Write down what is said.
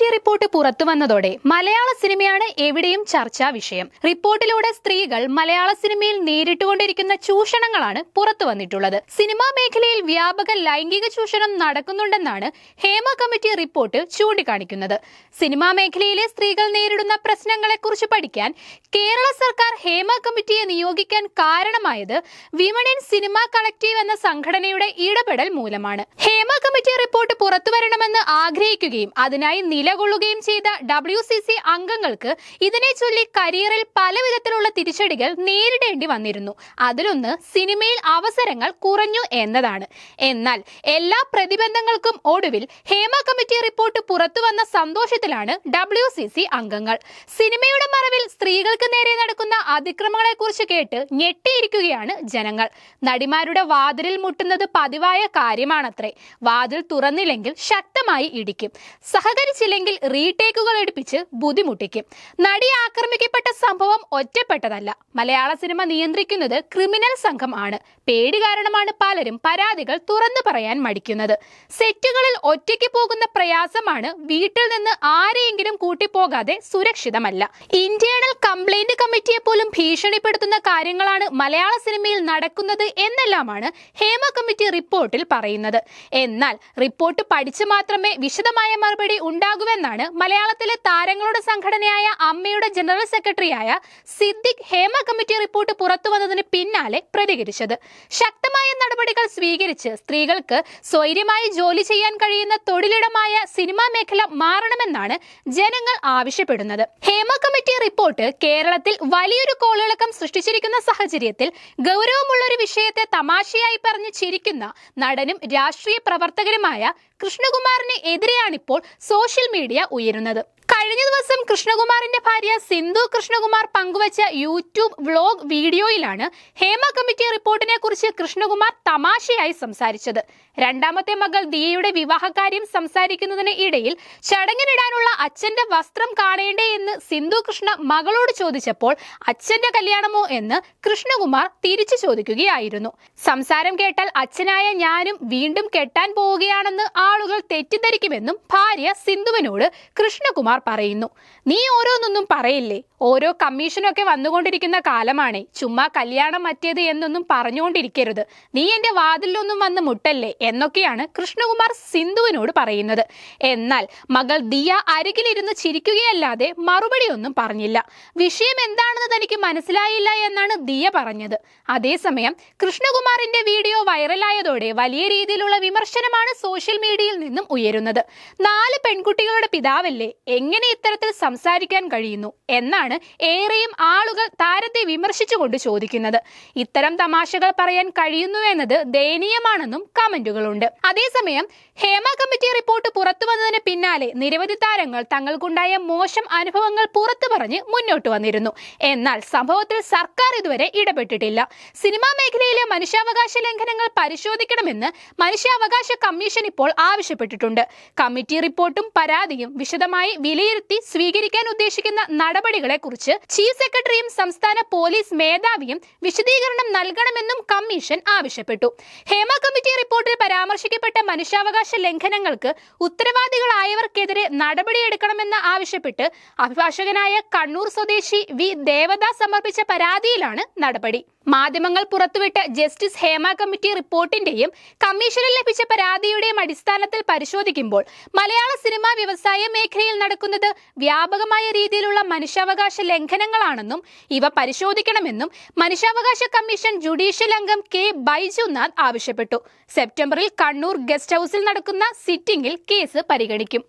Committee report പുറത്തു വന്നതോടെ മലയാള സിനിമയാണ് എവിടെയും ചർച്ചാ വിഷയം. റിപ്പോർട്ടിലൂടെ സ്ത്രീകൾ മലയാള സിനിമയിൽ നേരിട്ടുകൊണ്ടിരിക്കുന്ന ചൂഷണങ്ങളാണ് പുറത്തു വന്നിട്ടുള്ളത്. സിനിമാ മേഖലയിൽ വ്യാപക ലൈംഗിക ചൂഷണം നടക്കുന്നുണ്ടെന്നാണ് ഹേമ കമ്മിറ്റി റിപ്പോർട്ട് ചൂണ്ടിക്കാണിക്കുന്നത്. സിനിമാ മേഖലയിലെ സ്ത്രീകൾ നേരിടുന്ന പ്രശ്നങ്ങളെക്കുറിച്ച് പഠിക്കാൻ കേരള സർക്കാർ ഹേമ കമ്മിറ്റിയെ നിയോഗിക്കാൻ കാരണമായത് വിമൺ ഇൻ സിനിമ കളക്റ്റീവ് എന്ന സംഘടനയുടെ ഇടപെടൽ മൂലമാണ്. ഹേമ കമ്മിറ്റി റിപ്പോർട്ട് പുറത്തുവരണമെന്ന് ആഗ്രഹിക്കുകയും അതിനായി നിലകൊള്ളുകയും ചെയ്ത ഡബ്ല്യു സി സി അംഗങ്ങൾക്ക് ഇതിനെ ചൊല്ലി കരിയറിൽ പല വിധത്തിലുള്ള തിരിച്ചടികൾ നേരിടേണ്ടി വന്നിരുന്നു. അതിലൊന്ന് സിനിമയിൽ അവസരങ്ങൾ കുറഞ്ഞു എന്നതാണ്. എന്നാൽ എല്ലാ പ്രതിബന്ധങ്ങൾക്കും ഒടുവിൽ ഹേമ കമ്മിറ്റി റിപ്പോർട്ട് പുറത്തുവന്ന സന്തോഷത്തിലാണ് ഡബ്ല്യു സി സി അംഗങ്ങൾ. സിനിമയുടെ മറവിൽ സ്ത്രീകൾക്ക് നേരെ നടക്കുന്ന അതിക്രമങ്ങളെക്കുറിച്ച് കേട്ട് ഞെട്ടിയിരിക്കുകയാണ് ജനങ്ങൾ. നടിമാരുടെ വാതിലിൽ മുട്ടുന്നത് പതിവായ കാര്യമാണത്രേ. വാതിൽ തുറന്നില്ലെങ്കിൽ ശക്തമായി ഇടിക്കും. സഹകരിച്ചില്ലെങ്കിൽ റീടേക്കുകൾ എടുപ്പിച്ച് ബുദ്ധിമുട്ടിക്കും. നടി ആക്രമിക്കപ്പെട്ട സംഭവം ഒറ്റപ്പെട്ടതല്ല. മലയാള സിനിമ നിയന്ത്രിക്കുന്നത് ക്രിമിനൽ സംഘം ആണ് പേടി കാരണമാണ് പലരും പരാതികൾ തുറന്നു പറയാൻ മടിക്കുന്നത്. സെറ്റുകളിൽ ഒറ്റയ്ക്ക് പോകുന്ന പ്രയാസമാണ് വീട്ടിൽ നിന്ന് ആരെയെങ്കിലും കൂട്ടിപ്പോകാതെ സുരക്ഷിതമല്ല. ഇന്റേണൽ കംപ്ലൈന്റ് കമ്മിറ്റിയെ പോലും ഭീഷണിപ്പെടുത്തുന്ന കാര്യങ്ങളാണ് മലയാള സിനിമയിൽ നടക്കുന്നത് എന്നെല്ലാമാണ് ഹേമ കമ്മിറ്റി റിപ്പോർട്ടിൽ പറയുന്നത്. എന്നാൽ റിപ്പോർട്ട് പഠിച്ചു മാത്രമേ വിശദമായ മറുപടി ഉണ്ടാകുമെന്നാണ് മലയാളത്തിലെ താരങ്ങളുടെ സംഘടനയായ അമ്മയുടെ ജനറൽ സെക്രട്ടറിയായ സിദ്ദിഖ് ഹേമ കമ്മിറ്റി റിപ്പോർട്ട് പുറത്തു വന്നതിന് പിന്നാലെ പ്രതികരിച്ചത്. ശക്തമായ നടപടികൾ സ്വീകരിച്ച് സ്ത്രീകൾക്ക് സ്വൈര്യമായി ജോലി ചെയ്യാൻ കഴിയുന്ന തൊഴിലിടമായ സിനിമാ മേഖല മാറണമെന്നാണ് ജനങ്ങൾ ആവശ്യപ്പെടുന്നത്. ഹേമ കമ്മിറ്റി റിപ്പോർട്ട് കേരളത്തിൽ വലിയൊരു കോളിളക്കം സൃഷ്ടിച്ചിരിക്കുന്ന സാഹചര്യത്തിൽ ഗൗരവമുള്ള ഒരു വിഷയത്തെ തമാശയായി പറഞ്ഞ് ചിരിക്കുന്ന നടനും രാഷ്ട്രീയ പ്രവർത്തകരുമായ കൃഷ്ണകുമാറിന് എതിരെയാണിപ്പോൾ സോഷ്യൽ മീഡിയ ഉയരുന്നത്. കഴിഞ്ഞ ദിവസം കൃഷ്ണകുമാറിന്റെ ഭാര്യ സിന്ധു കൃഷ്ണകുമാർ പങ്കുവച്ച യൂട്യൂബ് വ്ലോഗ് വീഡിയോയിലാണ് ഹേമ കമ്മിറ്റി റിപ്പോർട്ടിനെ കുറിച്ച് കൃഷ്ണകുമാർ തമാശയായി സംസാരിച്ചത്. രണ്ടാമത്തെ മകൾ ദിയയുടെ വിവാഹകാര്യം സംസാരിക്കുന്നതിന് ഇടയിൽ ചടങ്ങിനിടാനുള്ള അച്ഛന്റെ വസ്ത്രം കാണേണ്ടേ എന്ന് സിന്ധു കൃഷ്ണ മകളോട് ചോദിച്ചപ്പോൾ അച്ഛന്റെ കല്യാണമോ എന്ന് കൃഷ്ണകുമാർ തിരിച്ചു ചോദിക്കുകയായിരുന്നു. സംസാരം കേട്ടാൽ അച്ഛനായ ഞാനും വീണ്ടും കെട്ടാൻ പോവുകയാണെന്ന് ആളുകൾ തെറ്റിദ്ധരിക്കുമെന്നും ഭാര്യ സിന്ധുവിനോട് കൃഷ്ണകുമാർ പറയുന്നു. നീ ഓരോന്നൊന്നും പറയില്ലേ? ഓരോ കമ്മീഷനൊക്കെ വന്നുകൊണ്ടിരിക്കുന്ന കാലമാണേ. ചുമ്മാ കല്യാണം മറ്റേത് എന്നൊന്നും പറഞ്ഞുകൊണ്ടിരിക്കരുത്. നീ എന്റെ വാതിലൊന്നും വന്ന് മുട്ടല്ലേ? എന്നൊക്കെയാണ് കൃഷ്ണകുമാർ സിന്ധുവിനോട് പറയുന്നത്. എന്നാൽ മകൾ ദിയ അരികിലിരുന്ന് ചിരിക്കുകയല്ലാതെ മറുപടി ഒന്നും പറഞ്ഞില്ല. വിഷയം എന്താണെന്ന് തനിക്ക് മനസ്സിലായില്ല എന്നാണ് ദിയ പറഞ്ഞത്. അതേസമയം കൃഷ്ണകുമാറിന്റെ വീഡിയോ വൈറലായതോടെ വലിയ രീതിയിലുള്ള വിമർശനമാണ് സോഷ്യൽ മീഡിയയിൽ നിന്നും ഉയരുന്നത്. നാല് പെൺകുട്ടികളുടെ പിതാവല്ലേ? എങ്ങനെ ഇത്തരത്തിൽ സംസാരിക്കാൻ കഴിയുന്നു എന്നാണ് ഏറെയും ആളുകൾ താരത്തെ വിമർശിച്ചുകൊണ്ട് ചോദിക്കുന്നത്. ഇത്തരം തമാശകൾ പറയാൻ കഴിയുന്നു എന്നത് ദയനീയമാണെന്നും കമന്റുകളുണ്ട്. അതേസമയം ഹേമ കമ്മിറ്റി റിപ്പോർട്ട് പുറത്തു വന്നതിന് പിന്നാലെ നിരവധി താരങ്ങൾ തങ്ങൾക്കുണ്ടായ മോശം അനുഭവങ്ങൾ പുറത്തു പറഞ്ഞ് മുന്നോട്ട് വന്നിരുന്നു. എന്നാൽ സംഭവത്തിൽ സർക്കാർ ഇതുവരെ ഇടപെട്ടിട്ടില്ല. സിനിമാ മേഖലയിലെ മനുഷ്യാവകാശ ലംഘനങ്ങൾ പരിശോധിക്കണമെന്ന് മനുഷ്യാവകാശ കമ്മീഷൻ ഇപ്പോൾ ആവശ്യപ്പെട്ടിട്ടുണ്ട്. കമ്മിറ്റി റിപ്പോർട്ടും പരാതിയും വിശദമായി വിലയിരുത്തി സ്വീകരിക്കാൻ ഉദ്ദേശിക്കുന്ന നടപടികളെ കുറിച്ച് ചീഫ് സെക്രട്ടറിയും സംസ്ഥാന പോലീസ് മേധാവിയും വിശദീകരണം നൽകണമെന്നും കമ്മീഷൻ ആവശ്യപ്പെട്ടു. ഹേമ കമ്മിറ്റി റിപ്പോർട്ടിൽ പരാമർശിക്കപ്പെട്ട മനുഷ്യാവകാശ ലംഘനങ്ങൾക്ക് ഉത്തരവാദികളായവർക്കെതിരെ നടപടിയെടുക്കണമെന്ന് ആവശ്യപ്പെട്ട് അഭിഭാഷകനായ കണ്ണൂർ സ്വദേശി വി ദേവദാസ് സമർപ്പിച്ച പരാതിയിലാണ് നടപടി. മാധ്യമങ്ങൾ പുറത്തുവിട്ട ജസ്റ്റിസ് ഹേമ കമ്മിറ്റി റിപ്പോർട്ടിന്റെയും കമ്മീഷനിൽ ലഭിച്ച പരാതിയുടെയും അടിസ്ഥാനത്തിൽ പരിശോധിക്കുമ്പോൾ മലയാള സിനിമാ വ്യവസായ മേഖലയിൽ നടക്കുന്നത് വ്യാപകമായ രീതിയിലുള്ള മനുഷ്യാവകാശ ലംഘനങ്ങളാണെന്നും ഇവ പരിശോധിക്കണമെന്നും മനുഷ്യാവകാശ കമ്മീഷൻ ജുഡീഷ്യൽ അംഗം കെ ബൈജുനാഥ് ആവശ്യപ്പെട്ടു. സെപ്റ്റംബറിൽ കണ്ണൂർ ഗസ്റ്റ് ഹൌസിൽ നടക്കുന്ന സിറ്റിംഗിൽ കേസ് പരിഗണിക്കും.